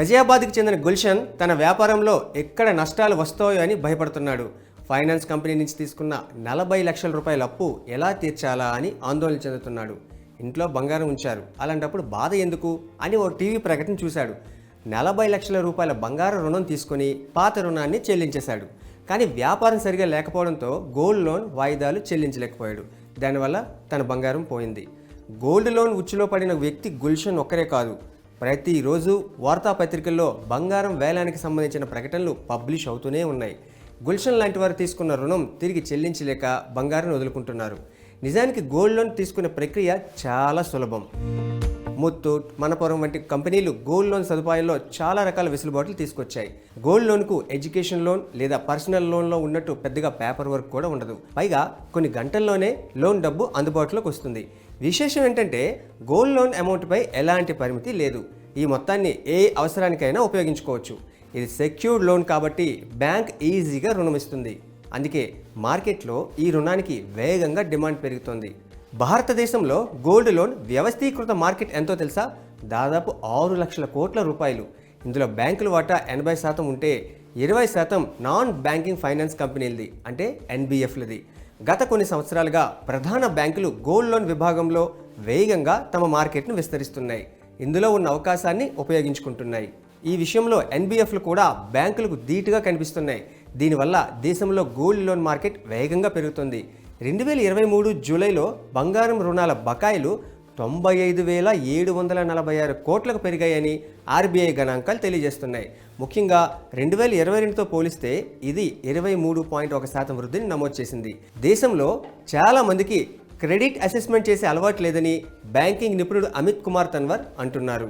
గజియాబాద్కి చెందిన గుల్షన్ తన వ్యాపారంలో ఎక్కడ నష్టాలు వస్తాయో అని భయపడుతున్నాడు. ఫైనాన్స్ కంపెనీ నుంచి తీసుకున్న నలభై లక్షల రూపాయల అప్పు ఎలా తీర్చాలా అని ఆందోళన చెందుతున్నాడు. ఇంట్లో బంగారం ఉంచారు. అలాంటప్పుడు బాధ ఎందుకు? అని ఓ టీవీ ప్రకటన చూశాడు. నలభై లక్షల రూపాయల బంగారం రుణం తీసుకుని పాత రుణాన్ని చెల్లించేశాడు. కానీ వ్యాపారం సరిగా లేకపోవడంతో గోల్డ్ లోన్ వాయిదాలు చెల్లించలేకపోయాడు. దానివల్ల తన బంగారం పోయింది. గోల్డ్ లోన్ ఉచ్చులో పడిన వ్యక్తి గుల్షన్ ఒక్కరే కాదు. ప్రతిరోజు వార్తాపత్రికల్లో బంగారం వేలానికి సంబంధించిన ప్రకటనలు పబ్లిష్ అవుతూనే ఉన్నాయి. గుల్షన్ లాంటి వారు తీసుకున్న రుణం తిరిగి చెల్లించలేక బంగారం వదులుకుంటున్నారు. నిజానికి గోల్డ్ లోన్ తీసుకునే ప్రక్రియ చాలా సులభం. ముత్తూట్ మనపురం వంటి కంపెనీలు గోల్డ్ లోన్ సదుపాయంలో చాలా రకాల వెసులుబాట్లు తీసుకొచ్చాయి. గోల్డ్ లోన్కు ఎడ్యుకేషన్ లోన్ లేదా పర్సనల్ లోన్లో ఉన్నట్టు పెద్దగా పేపర్ వర్క్ కూడా ఉండదు. పైగా కొన్ని గంటల్లోనే లోన్ డబ్బు అందుబాటులోకి వస్తుంది. విశేషం ఏంటంటే గోల్డ్ లోన్ అమౌంట్పై ఎలాంటి పరిమితి లేదు. ఈ మొత్తాన్ని ఏ అవసరానికైనా ఉపయోగించుకోవచ్చు. ఇది సెక్యూర్డ్ లోన్ కాబట్టి బ్యాంక్ ఈజీగా రుణం ఇస్తుంది అందుకే మార్కెట్లో ఈ రుణానికి వేగంగా డిమాండ్ పెరుగుతోంది. భారతదేశంలో గోల్డ్ లోన్ వ్యవస్థీకృత మార్కెట్ ఎంతో తెలుసా? దాదాపు ఆరు లక్షల కోట్ల రూపాయలు. ఇందులో బ్యాంకుల వాటా ఎనభై శాతం ఉంటే ఇరవై శాతం నాన్ బ్యాంకింగ్ ఫైనాన్స్ కంపెనీలది అంటే ఎన్బిఎఫ్లది గత కొన్ని సంవత్సరాలుగా ప్రధాన బ్యాంకులు గోల్డ్ లోన్ విభాగంలో వేగంగా తమ మార్కెట్ను విస్తరిస్తున్నాయి. ఇందులో ఉన్న అవకాశాన్ని ఉపయోగించుకుంటున్నాయి. ఈ విషయంలో ఎన్బిఎఫ్లు కూడా బ్యాంకులకు ధీటుగా కనిపిస్తున్నాయి. దీనివల్ల దేశంలో గోల్డ్ లోన్ మార్కెట్ వేగంగా పెరుగుతుంది. రెండు వేల ఇరవై మూడు జూలైలో బంగారం రుణాల బకాయిలు తొంభై ఐదు వేల ఏడు వందల నలభై ఆరు కోట్లకు పెరిగాయని ఆర్బీఐ గణాంకాలు తెలియజేస్తున్నాయి. ముఖ్యంగా రెండు వేల ఇరవై రెండుతో పోలిస్తే ఇది ఇరవై మూడు పాయింట్ ఒక శాతం వృద్ధిని నమోదు చేసింది. దేశంలో చాలా మందికి క్రెడిట్ అసెస్మెంట్ చేసే అలవాటు లేదని బ్యాంకింగ్ నిపుణుడు అమిత్ కుమార్ తన్వర్ అంటున్నారు.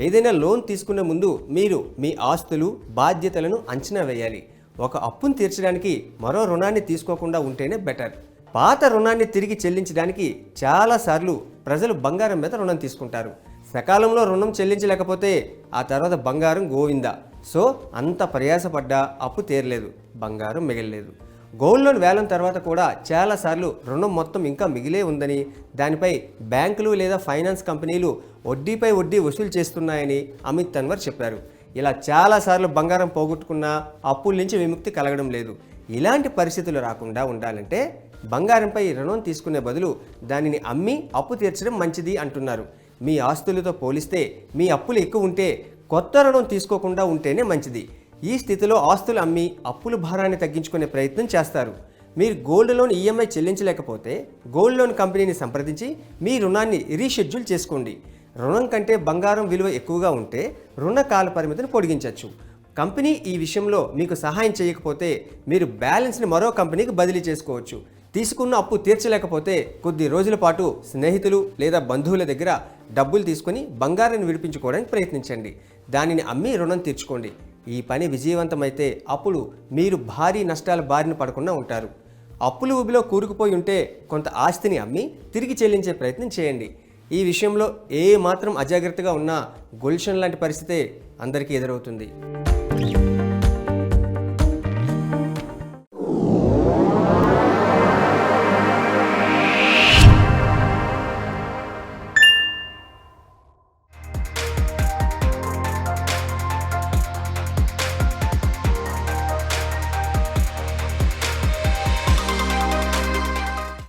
ఏదైనా లోన్ తీసుకునే ముందు మీరు మీ ఆస్తులు బాధ్యతలను అంచనా వేయాలి. ఒక అప్పును తీర్చడానికి మరో రుణాన్ని తీసుకోకుండా ఉంటేనే బెటర్. పాత రుణాన్ని తిరిగి చెల్లించడానికి చాలాసార్లు ప్రజలు బంగారం మీద రుణం తీసుకుంటారు. సకాలంలో రుణం చెల్లించలేకపోతే ఆ తర్వాత బంగారం గోవిందా? సో అంత ప్రయాసపడ్డా అప్పు తీరలేదు బంగారం మిగలలేదు. గోల్డ్ లోన్ వేలం తర్వాత కూడా చాలాసార్లు రుణం మొత్తం ఇంకా మిగిలే ఉందని దానిపై బ్యాంకులు లేదా ఫైనాన్స్ కంపెనీలు వడ్డీపై వడ్డీ వసూలు చేస్తున్నాయని అమిత్ తన్వర్ చెప్పారు. ఇలా చాలాసార్లు బంగారం పోగొట్టుకున్నా అప్పుల నుంచి విముక్తి కలగడం లేదు. ఇలాంటి పరిస్థితులు రాకుండా ఉండాలంటే బంగారంపై రుణం తీసుకునే బదులు దానిని అమ్మి అప్పు తీర్చడం మంచిది అంటున్నారు. మీ ఆస్తులతో పోలిస్తే మీ అప్పులు ఎక్కువ ఉంటే కొత్త రుణం తీసుకోకుండా ఉంటేనే మంచిది. ఈ స్థితిలో ఆస్తులు అమ్మి అప్పుల భారాన్ని తగ్గించుకునే ప్రయత్నం చేస్తారు. మీరు గోల్డ్ లోన్ ఈఎంఐ చెల్లించలేకపోతే గోల్డ్ లోన్ కంపెనీని సంప్రదించి మీ రుణాన్ని రీషెడ్యూల్ చేసుకోండి. రుణం కంటే బంగారం విలువ ఎక్కువగా ఉంటే రుణ కాల పరిమితిని పొడిగించవచ్చు. కంపెనీ ఈ విషయంలో మీకు సహాయం చేయకపోతే మీరు బ్యాలెన్స్ని మరో కంపెనీకి బదిలీ చేసుకోవచ్చు. తీసుకున్న అప్పు తీర్చలేకపోతే కొద్ది రోజుల పాటు స్నేహితులు లేదా బంధువుల దగ్గర డబ్బులు తీసుకుని బంగారాన్ని విడిపించుకోవడానికి ప్రయత్నించండి. దానిని అమ్మి రుణం తీర్చుకోండి. ఈ పని విజయవంతమైతే అప్పుడు మీరు భారీ నష్టాల బారిన పడకుండా ఉంటారు. అప్పులు ఊబిలో కూరుకుపోయి ఉంటే కొంత ఆస్తిని అమ్మి తిరిగి చెల్లించే ప్రయత్నం చేయండి. ఈ విషయంలో ఏ మాత్రం అజాగ్రత్తగా ఉన్నా గుల్షన్ లాంటి పరిస్థితే అందరికీ ఎదురవుతుంది.